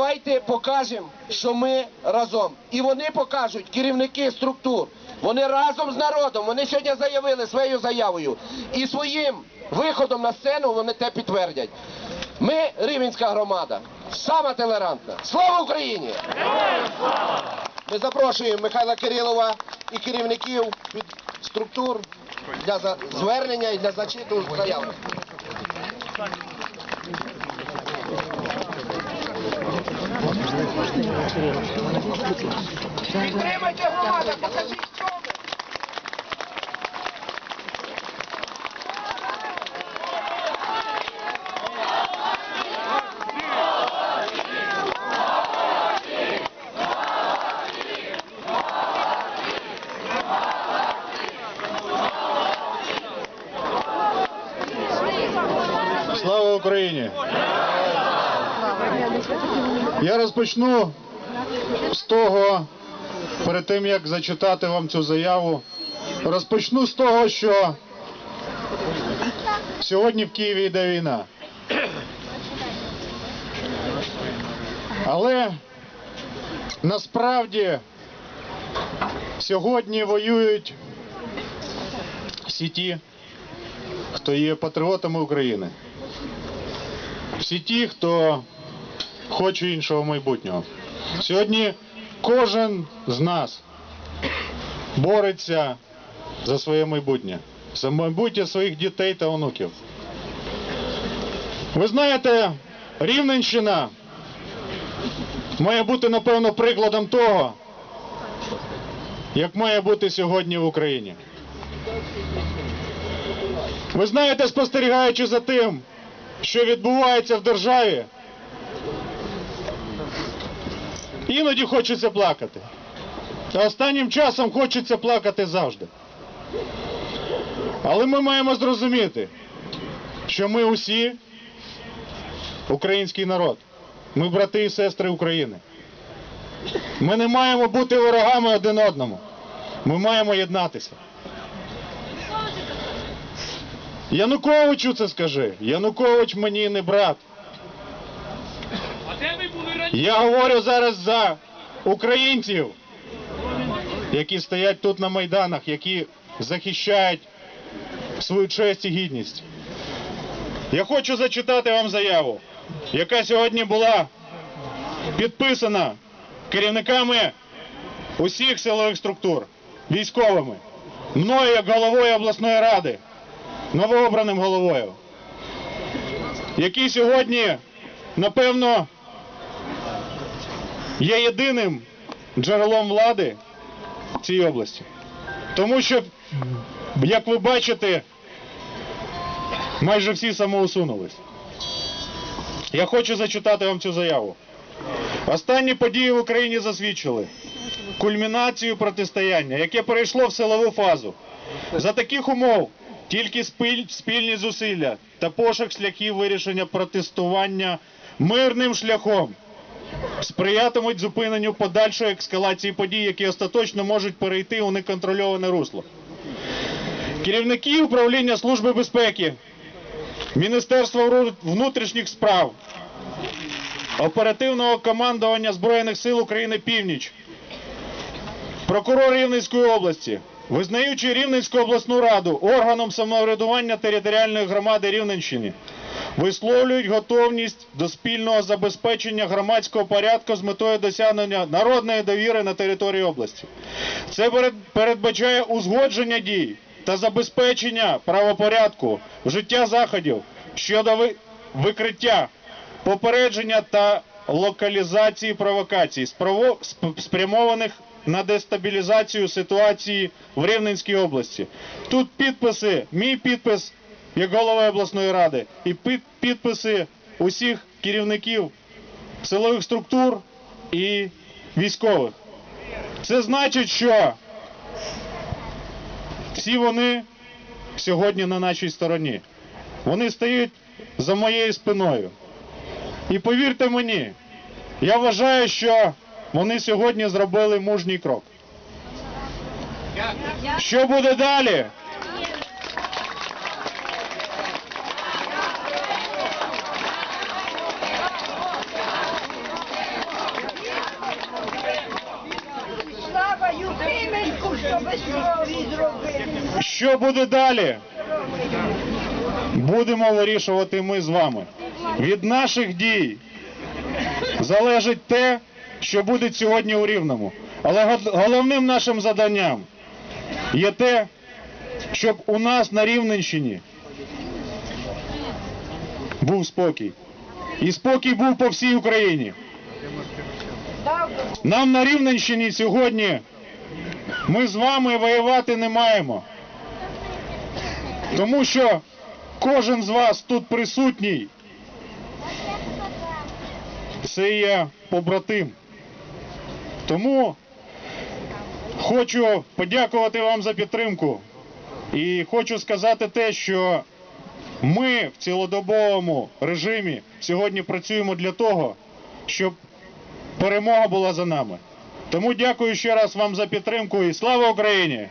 Давайте покажемо, що ми разом. І вони покажуть, керівники структур. Вони разом з народом. Вони сьогодні заявили своєю заявою. І своїм виходом на сцену вони те підтвердять. Ми Рівенська громада. Сама толерантна. Слава Україні! Ми запрошуємо Михайла Кирилова і керівників під структур для звернення і для зачиту заяв. Підтримайте громада, покажіть, що. Слава Україні! Я розпочну з того, перед тим як зачитати вам цю заяву, розпочну з того, що сьогодні в Києві йде війна. Але насправді сьогодні воюють всі ті, хто є патріотами України. Всі ті, хто хоче іншого майбутнього. Сьогодні кожен з нас бореться за своє майбутнє, за майбутнє своїх дітей та онуків. Ви знаєте, Рівненщина має бути, напевно, прикладом того, як має бути сьогодні в Україні. Ви знаєте, спостерігаючи за тим, що відбувається в державі, іноді хочеться плакати. А останнім часом хочеться плакати завжди. Але ми маємо зрозуміти, що ми усі український народ. Ми брати і сестри України. Ми не маємо бути ворогами один одному. Ми маємо єднатися. Януковичу це скажи. Янукович мені не брат. Я говорю зараз за українців, які стоять тут на майданах, які захищають свою честь і гідність. Я хочу зачитати вам заяву, яка сьогодні була підписана керівниками усіх силових структур, військовими, мною як головою обласної ради новообраним головою, який сьогодні, напевно, є єдиним джерелом влади в цій області. Тому що, як ви бачите, майже всі самоусунулись. Я хочу зачитати вам цю заяву. Останні події в Україні засвідчили кульмінацію протистояння, яке перейшло в силову фазу. За таких умов тільки спільні зусилля та пошук шляхів вирішення протестування мирним шляхом сприятимуть зупиненню подальшої ескалації подій, які остаточно можуть перейти у неконтрольоване русло. Керівники управління Служби безпеки, Міністерства внутрішніх справ, оперативного командування Збройних сил України Північ, прокурор Рівненської області, визнаючи Рівненську обласну раду органом самоврядування територіальної громади Рівненщини, висловлюють готовність до спільного забезпечення громадського порядку з метою досягнення народної довіри на території області. Це передбачає узгодження дій та забезпечення правопорядку, вжиття заходів щодо викриття, попередження та локалізації провокацій, спрямованих на дестабілізацію ситуації в Рівненській області. Тут підписи, мій підпис як голови обласної ради, і підписи усіх керівників силових структур і військових. Це значить, що всі вони сьогодні на нашій стороні. Вони стоять за моєю спиною. І повірте мені, я вважаю, що вони сьогодні зробили мужній крок. Що буде далі? Що буде далі? Будемо вирішувати ми з вами. Від наших дій залежить те що буде сьогодні у Рівному. Але головним нашим заданням є те, щоб у нас на Рівненщині був спокій. І спокій був по всій Україні. Нам на Рівненщині сьогодні ми з вами воювати не маємо. Тому що кожен з вас тут присутній це є побратим. Тому хочу подякувати вам за підтримку. І хочу сказати те, що ми в цілодобовому режимі сьогодні працюємо для того, щоб перемога була за нами. Тому дякую ще раз вам за підтримку і слава Україні!